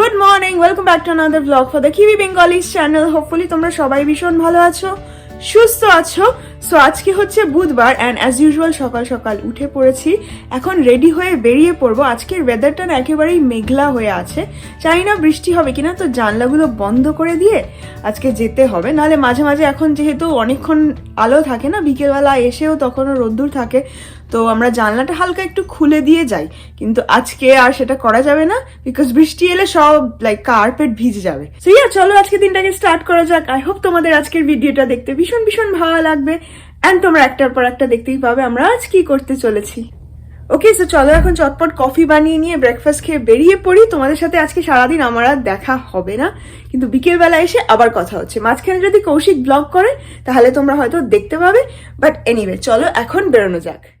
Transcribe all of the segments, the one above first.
Good morning welcome back to another vlog for the Kiwi Bengalis channel hopefully তোমরা সবাই ভীষণ ভালো আছো, সুস্থ আছো। সো আজকে হচ্ছে বুধবার অ্যান্ড অ্যাজ ইউজুয়াল সকাল সকাল উঠে পড়েছি। এখন রেডি হয়ে বেরিয়ে পড়ব। আজকের ওয়েদারটা না একেবারেই মেঘলা হয়ে আছে। জানি না বৃষ্টি হবে কিনা, তো জানলাগুলো বন্ধ করে দিয়ে আজকে যেতে হবে। নাহলে মাঝে মাঝে এখন যেহেতু অনেকক্ষণ আলো থাকে না, বিকেলবেলা এসেও তখনও রোদ্দুর থাকে। তো আমরা জানলাটা হালকা একটু খুলে দিয়ে যাই। কিন্তু আজকে আর সেটা করা যাবে না বিকজ বৃষ্টি এলে সব লাইক কার্পেট ভিজে যাবে। সো ইয়া চলো আজকে দিনটাকে স্টার্ট করা যাক। আই হোপ তোমাদের আজকের ভিডিওটা দেখতে ভীষণ ভীষণ ভালো লাগবে। অ্যান্ড তোমরা একটার পর একটা দেখতেই পাবে আমরা আজ কি করতে চলেছি। ওকে সো চলো এখন চটপট কফি বানিয়ে নিয়ে ব্রেকফাস্ট খেয়ে বেরিয়ে পড়ি। তোমাদের সাথে আজকে সারাদিন আমার আর দেখা হবে না। কিন্তু বিকেলবেলা এসে আবার কথা হচ্ছে। মাঝখানে যদি কৌশিক ব্লগ করে, তাহলে তোমরা হয়তো দেখতে পাবে। বাট এনিওয়ে চলো এখন বেরোনো যাক।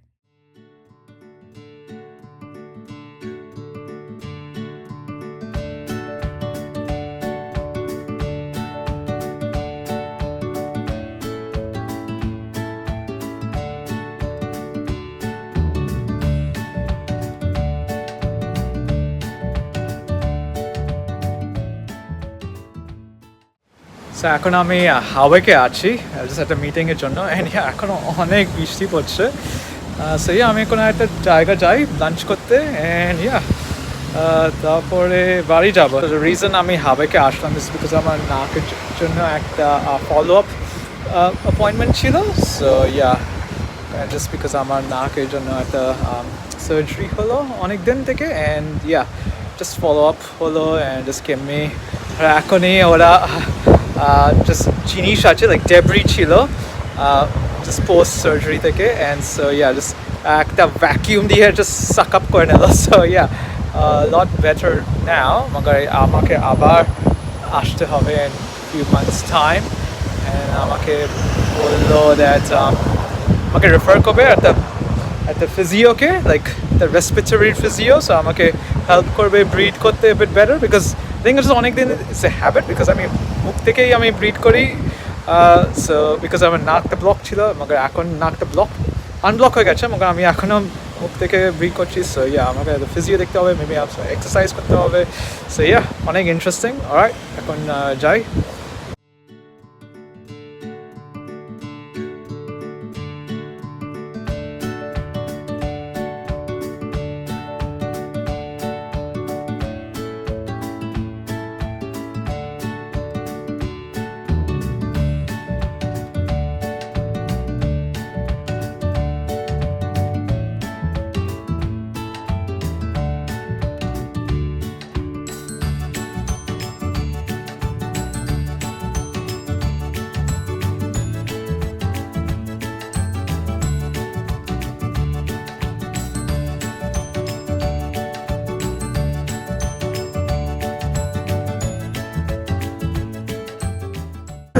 সো এখন আমি হাওয়েকে আছি জাস্ট একটা মিটিংয়ের জন্য অ্যান্ড এখন অনেক বৃষ্টি পড়ছে। সো ইয়া আমি কোনো একটা জায়গা যাই লাঞ্চ করতে অ্যান্ড ইয়া তারপরে বাড়ি যাব। রিজন আমি হাওয়েকে আসলাম ইস বিকজ আমার নাকের জন্য একটা ফলো আপ অ্যাপয়েন্টমেন্ট ছিল। সো ইয়া জাস্ট বিকজ আমার নাকের জন্য একটা সার্জারি হলো অনেক দিন থেকে and yeah just follow up হলো অ্যান্ড জাস্ট কেমনি এখনই ওরা জাস্ট জিনিস আছে লাইক ডেব্রি ছিল জাস্ট পোস্ট সার্জারি থেকে অ্যান্ড সো ইয়া জাস্ট একটা ভ্যাকিউম দিয়ে জাস্ট সাক আপ করে নিল so yeah lot better now মগর আমাকে আবার আসতে হবে in few months time and আমাকে বলল দ্যাট আমাকে রেফার করবে একটা একটা ফিজিওকে like the respiratory physio so আমাকে হেল্প করবে ব্রিড করতে bit better because thing it's অনেক দিন ইটস এ হ্যাবিট বিকজ আমি মুখ থেকেই আমি ব্রিড করি সো বিকজ আমার নাকটা ব্লক ছিল মগর এখন নাকটা ব্লক আনব্লক হয়ে গেছে, মগর আমি এখনও মুখ থেকে ব্রিড করছি সো ইয়া আমাকে ফিজিও দেখতে হবে মেবি এক্সারসাইজ করতে হবে সো ইয়া অনেক ইন্টারেস্টিং আর এখন যাই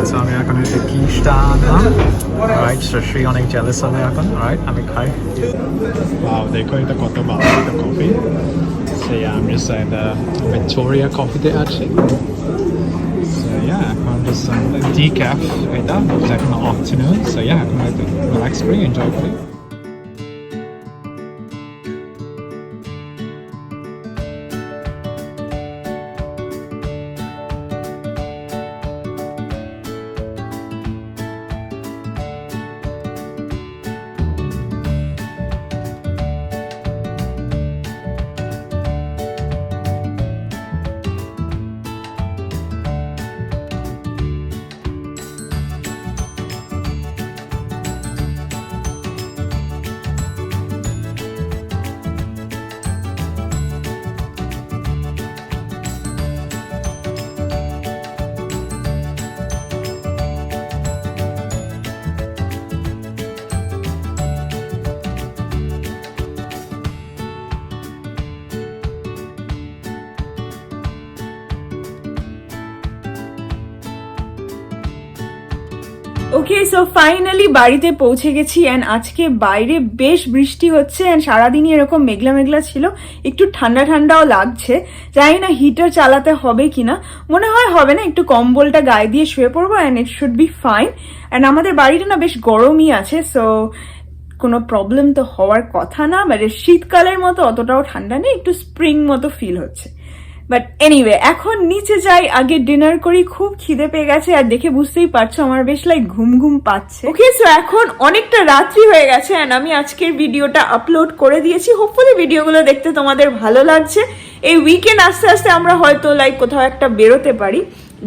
So আমি এখন একটা কিসটা আনলাম রাইট শ্রী অনেক জেলাস হবে এখন রাইট আমি খাই Wow, দেখো এটা কত ভালো একটা coffee So yeah, I'm just in the Victoria coffee তে আছি So yeah, এখন just some decaf এটা it's এখন afternoon So yeah, এখন একটু relax করি, enjoy করি Okay so finally বাড়িতে পৌঁছে গেছি অ্যান্ড আজকে বাইরে বেশ বৃষ্টি হচ্ছে অ্যান্ড সারাদিনই এরকম মেঘলা মেঘলা ছিল। একটু ঠান্ডা ঠান্ডাও লাগছে। জানি না হিটার চালাতে হবে কিনা। মনে হয় হবে না, একটু কম্বলটা গায়ে দিয়ে শুয়ে পড়ব and it should be fine and আমাদের বাড়িটা না বেশ গরমই আছে সো কোনো প্রবলেম তো হওয়ার কথা না। মানে শীতকালের মতো অতটাও ঠান্ডা নেই, একটু স্প্রিং মতো ফিল হচ্ছে। বাট এনিওয়ে এখন নিচে যাই, আগে ডিনার করি, খুব খিদে পেয়ে গেছে, আর দেখে বুঝতেই পারছ আমার বেশ লাইক ঘুম ঘুম পাচ্ছে। ওকে সো এখন অনেকটা রাত্রি হয়ে গেছে অ্যান্ড আমি আজকের ভিডিওটা আপলোড করে দিয়েছি। হোপফুলি ভিডিওগুলো দেখতে তোমাদের ভালো লাগছে। এই উইকেন্ড আস্তে আস্তে আমরা হয়তো লাইক কোথাও একটা বেরোতে পারি।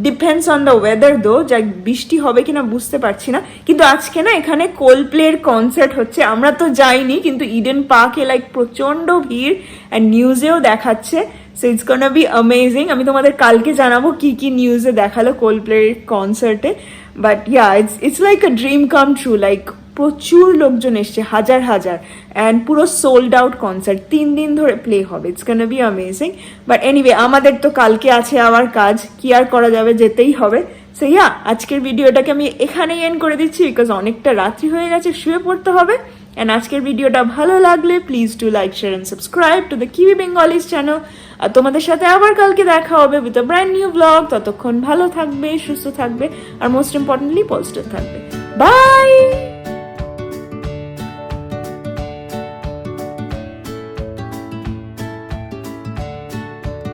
ডিপেন্ডস অন দ্য ওয়েদার দো যা বৃষ্টি হবে কিনা বুঝতে পারছি না। কিন্তু আজকে না, এখানে কোল প্লের কনসার্ট হচ্ছে, আমরা তো যাইনি, কিন্তু ইডেন পার্কে লাইক প্রচণ্ড ভিড় অ্যান্ড নিউজেও দেখাচ্ছে। So it's gonna be amazing আমি তোমাদের কালকে জানাব কি কি নিউজে দেখাল কোল প্লের কনসার্টে but yeah it's it's like a dream come true like প্রচুর লোকজন এসছে, হাজার হাজার। অ্যান্ড পুরো সোল্ড আউট কনসার্ট তিন দিন ধরে প্লে হবে। It's can be amazing but anyway আমাদের তো কালকে আছে আবার কাজ। কি আর করা যাবে, যেতেই হবে। সো ইয়া আজকের ভিডিওটাকে আমি এখানেই এন্ড করে দিচ্ছি বিকজ অনেকটা রাত্রি হয়ে গেছে, শুয়ে পড়তে হবে। অ্যান্ড আজকের ভিডিওটা ভালো লাগলে please to like share and subscribe to the Kiwi Bengalis channel আর তোমাদের সাথে আবার কালকে দেখা হবে with a brand new vlog ততক্ষণ ভালো থাকবে, সুস্থ থাকবে, আর মোস্ট ইম্পর্টেন্টলি পজিটিভ থাকবে। বাই